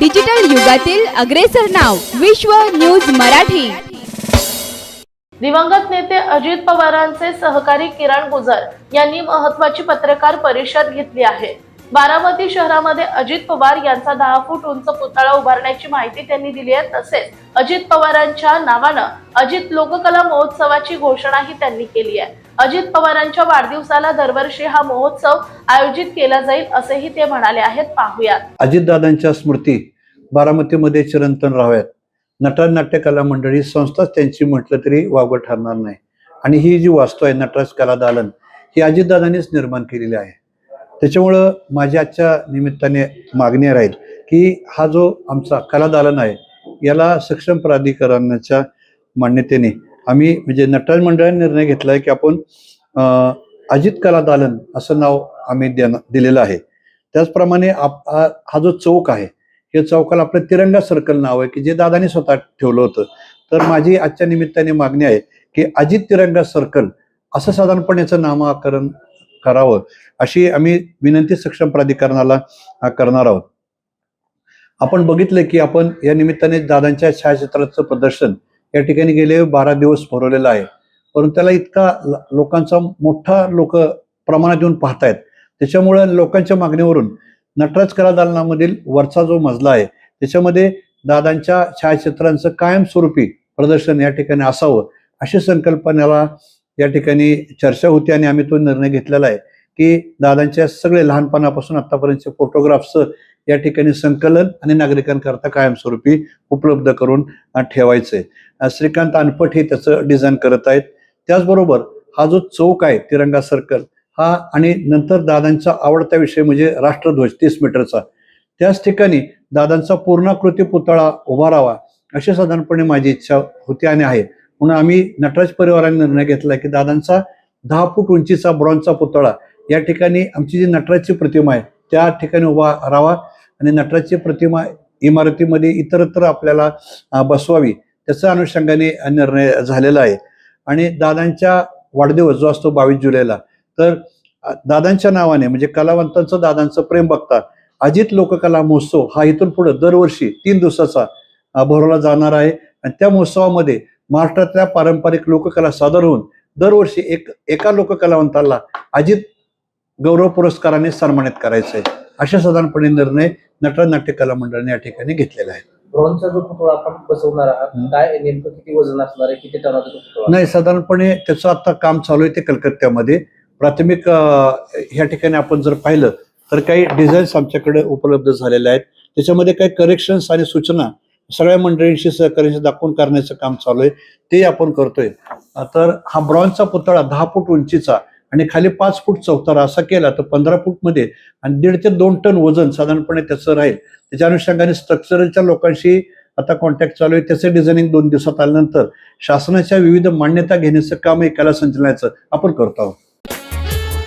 Digital युगातील अग्रेसर नाव विश्व न्यूज मराठी. दिवंगत नेते अजित पवारांचे सहकारी किरण गुजर यांनी महत्वाची पत्रकार परिषद घेतली आहे. बारामती शहरामध्ये अजित पवार यांचा दहा फूट उंच पुतळा उभारण्याची माहिती त्यांनी दिली आहे. तसेच अजित पवारांच्या नावानं अजित लोककला महोत्सवाची घोषणाही त्यांनी केली आहे. अजित पवारांच्या वाढदिवसाला दरवर्षी हा महोत्सव आयोजित केला जाईल असेही ते म्हणाले आहेत. पाहूयात. अजितदादांच्या स्मृती बारामतीमध्ये चिरंतन राहाव्यात. नटराज नाट्य कला मंडळी संस्थाच त्यांची म्हटलं तरी वावगं ठरणार नाही. आणि ही जी वास्तू आहे नटराज कला दालन ही अजितदादांनीच निर्माण केलेली आहे. त्याच्यामुळं माझ्या आजच्या निमित्ताने मागणी राहील की हा जो आमचा कला दालन आहे याला सक्षम प्राधिकरणाच्या मान्यतेने आम्ही म्हणजे नटराज मंडळाने निर्णय घेतला आहे की आपण अजित कला दालन असं नाव आम्ही देणं- दिलेलं आहे. त्याचप्रमाणे आप हा जो चौक आहे या चौकाला आपलं तिरंगा सर्कल नाव आहे की जे दादाने स्वतः ठेवलं होतं. तर माझी आजच्या निमित्ताने मागणी आहे की अजित तिरंगा सर्कल असं साधारणपणे याचं नामकरण करावं. अशी आम्ही विनंती सक्षम प्राधिकरणाला करणार आहोत. आपण बघितलं की आपण या निमित्ताने दादांच्या छायाचित्राचं प्रदर्शन या ठिकाणी गेले बारा दिवस भरवलेलं आहे. परंतु त्याला इतका लोकांचा मोठा लोक प्रमाणात येऊन पाहतायत. त्याच्यामुळे लोकांच्या मागणीवरून नटराज कला दालनामधील वरचा जो मजला आहे त्याच्यामध्ये दादांच्या छायाचित्रांचं कायमस्वरूपी प्रदर्शन या ठिकाणी असावं अशी संकल्पनेला या ठिकाणी चर्चा होती आणि आम्ही तो निर्णय घेतलेला आहे की दादांच्या सगळे लहानपणापासून आतापर्यंतचे फोटोग्राफ्सचं या ठिकाणी संकलन आणि नागरिकांकरता कायमस्वरूपी उपलब्ध करून ठेवायचं. आहे श्रीकांत अनपट हे त्याचं डिझाईन करत आहेत. त्याचबरोबर हा जो चौक आहे तिरंगा सर्कल हा आणि नंतर दादांचा आवडता विषय म्हणजे राष्ट्रध्वज तीस मीटरचा. त्याच ठिकाणी दादांचा पूर्णाकृती पुतळा उभा अशी साधारणपणे माझी इच्छा होती आणि आहे. म्हणून आम्ही नटराज परिवाराने निर्णय घेतला की दादांचा दहा फूट उंचीचा ब्रॉन्झचा पुतळा या ठिकाणी आमची जी नटराजची प्रतिमा आहे त्या ठिकाणी उभा राहावा आणि नटराजची प्रतिमा इमारतीमध्ये इतरत्र आपल्याला बसवावी त्याच्या अनुषंगाने निर्णय झालेला आहे. आणि दादांच्या वाढदिवस जो असतो बावीस जुलैला तर दादांच्या नावाने म्हणजे कलावंतांचं दादांचं प्रेम बघता अजित लोककला महोत्सव हा इथून पुढे दरवर्षी तीन दिवसाचा भरवला जाणार आहे. आणि त्या महोत्सवामध्ये महाराष्ट्रातल्या पारंपरिक लोककला सादर होऊन दरवर्षी एक एका लोककलावंताला अजित गौरव पुरस्काराने सन्मानित करायचं आहे. अशा साधारणपणे निर्णय नटराज नाट्य कला मंडळाने या ठिकाणी घेतलेला आहे. ब्रॉन्झचा जो पुतळा आपण बसवणार आहात हम्म. काय नेमकं किती वजन असणार आहे किती टनाचा तो पुतळा? नाही साधारणपणे त्याचं आता काम चालू आहे ते कलकत्त्यामध्ये. प्राथमिक ह्या ठिकाणी आपण जर पाहिलं तर काही डिझाईन्स आमच्याकडे उपलब्ध झालेले आहेत. त्याच्यामध्ये काही करेक्शन्स आणि सूचना सगळ्या मंडळींशी सहकार्याशी दाखवून करण्याचं काम चालू आहे. ते आपण करतोय. तर हा ब्रॉन्झचा पुतळा दहा फूट उंचीचा आणि खाली पाच फूट चौतारा असा केला तर पंधरा फूटमध्ये आणि दीड ते दोन टन वजन साधारणपणे त्याचं राहील. त्याच्या अनुषंगाने स्ट्रक्चरलच्या लोकांशी आता कॉन्टॅक्ट चालू आहे. त्याचं डिझायनिंग दोन दिवसात आल्यानंतर शासनाच्या विविध मान्यता घेण्याचं काम कला संचलनाचं आपण करतो आहोत.